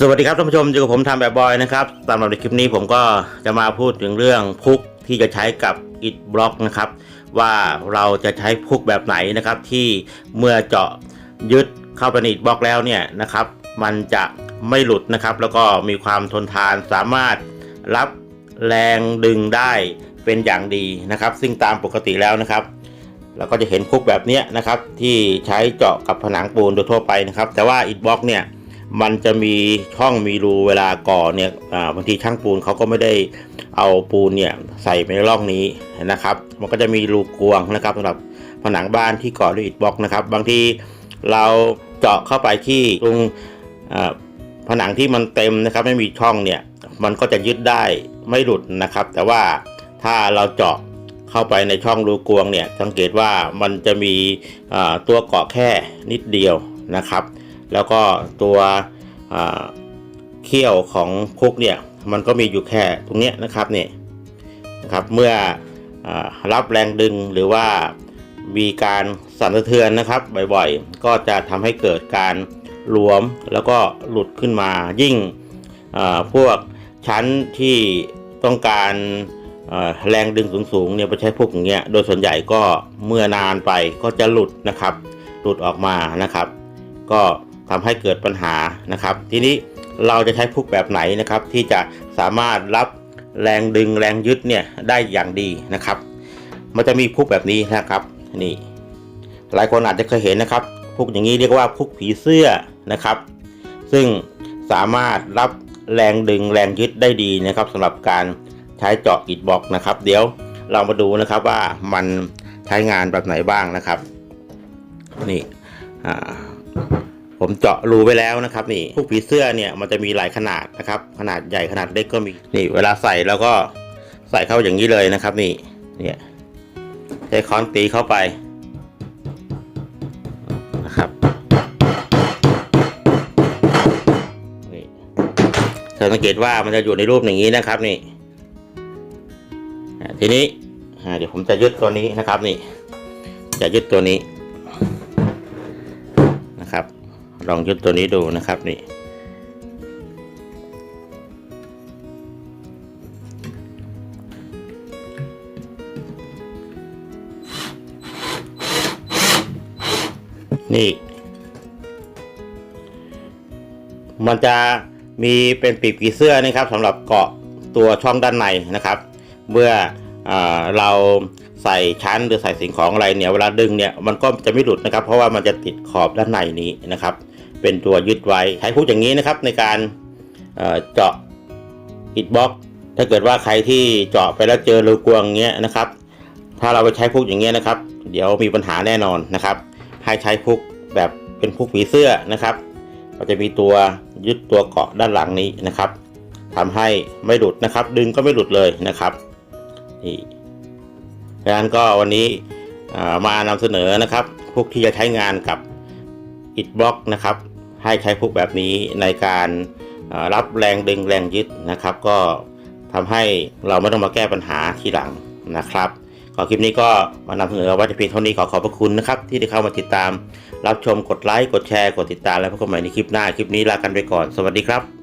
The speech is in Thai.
สวัสดีครับท่านผู้ชมอยู่กับผมทำแบบบอยนะครับสำหรับในคลิปนี้ผมก็จะมาพูดถึงเรื่องพุกที่จะใช้กับอิฐบล็อกนะครับ ว่าเราจะใช้พุกแบบไหนนะครับ ที่เมื่อเจาะยึดเข้าไปในอิฐบล็อกแล้วเนี่ยนะครับ มันจะไม่หลุดนะครับ แล้วก็มีความทนทานสามารถรับแรงดึงได้เป็นอย่างดีนะครับ ซึ่งตามปกติแล้วนะครับเราก็จะเห็นพุกแบบเนี้ยนะครับ ที่ใช้เจาะกับผนังปูนโดยทั่วไปนะครับ แต่ว่าอิฐบล็อกเนี่ย มันจะมีช่องมีรูเวลาก่อเนี่ยบางทีช่างปูนเขาก็ไม่ได้เอาปูนเนี่ยใส่ไปในร่องนี้นะครับ มันก็จะมีรูกวงนะครับสำหรับผนังบ้านที่ก่อด้วยอิฐบล็อกนะครับ บางทีเราเจาะเข้าไปที่ตรงผนังที่มันเต็มนะครับ ไม่มีช่องเนี่ยมันก็จะยึดได้ไม่หลุดนะครับ แต่ว่าถ้าเราเจาะเข้าไปในช่องรูกวงเนี่ยสังเกตว่ามันจะมีตัวเกาะแค่นิดเดียวนะครับ แล้วก็ตัวเขี้ยวของพุกเนี่ยมันก็มีอยู่แค่ตรงนี้นะครับเนี่ยนะครับเมื่ออรับแรงดึงหรือว่ามีการสั่นสะเทือนนะครับบ่อยๆ ก็จะทำให้เกิดการหลวมแล้วก็หลุดขึ้นมายิ่งพวกชั้นที่ต้องการแรงดึงสูงๆเนี่ยไปใช้พวกอย่างเงี้ยโดยส่วนใหญ่ก็เมื่อนานไปก็จะหลุดนะครับ หลุดออกมานะครับ ก็ ทำให้เกิดปัญหานะครับ ทีนี้เราจะใช้พุกแบบไหนนะครับ ที่จะสามารถรับแรงดึงแรงยึดเนี่ยได้อย่างดีนะครับ มันจะมีพุกแบบนี้นะครับนี่หลายคนอาจจะเคยเห็นนะครับพุกอย่างนี้เรียกว่าพุกผีเสื้อนะครับ ซึ่งสามารถรับแรงดึงแรงยึดได้ดีนะครับสำหรับการใช้เจาะอิฐบล็อกนะครับ เดี๋ยวเรามาดูนะครับว่ามันใช้งานแบบไหนบ้างนะครับ นี่อ่า ผมเจาะรูไว้แล้วนะครับนี่พวกผีเสื้อเนี่ยมันจะมีหลายขนาดนะครับ ขนาดใหญ่ขนาดเล็กก็มีนี่ เวลาใส่แล้วก็ใส่เข้าอย่างนี้เลยนะครับ นี่เนี่ยใช้ค้อนตีเข้าไปนะครับนี่สังเกตว่ามันจะอยู่ในรูปอย่างนี้นะครับนี่ทีนี้เดี๋ยวผมจะยึดตัวนี้นะครับนี่จะยึดตัวนี้ ลองยึดตัวนี้ดูนะครับนี่นี่ มันจะมีเป็นปีกผีเสื้อนะครับสำหรับเกาะตัวช่องด้านในนะครับ เมื่ออเราใส่ชั้นหรือใส่สิ่งของอะไรเนี่ยเวลาดึงเนี่ยมันก็จะไม่หลุดนะครับ เพราะว่ามันจะติดขอบด้านในนี้นะครับ เป็นตัวยึดไว้ ใช้พูดอย่างนี้นะครับในการเจาะอิฐบล็อก ถ้าเกิดว่าใครที่เจาะไปแล้วเจอรูกวงเงี้ยนะครับ ถ้าเราไปใช้พุกอย่างเงี้ยนะครับ เดี๋ยวมีปัญหาแน่นอนนะครับ ให้ใช้พุกแบบเป็นพุกผีเสื้อนะครับก็จะมีตัวยึดตัวเกาะด้านหลังนี้นะครับทำให้ไม่หลุดนะครับ ดึงก็ไม่หลุดเลยนะครับนี่ดังนั้นก็วันนี้มานำเสนอนะครับพวกที่จะใช้งานกับอิฐบล็อกนะครับ ให้ใช้พวกแบบนี้ในการรับแรงดึงแรงยึดนะครับ ก็ทำให้เราไม่ต้องมาแก้ปัญหาทีหลังนะครับขอคลิปนี้ก็มานำเสนอไว้แต่เพียงเท่านี้ขอขอบพระคุณนะครับ ที่ได้เข้ามาติดตาม รับชมกดไลค์กดแชร์กดติดตามแล้วพบกันใหม่ในคลิปหน้าคลิปนี้ลากันไปก่อนสวัสดีครับ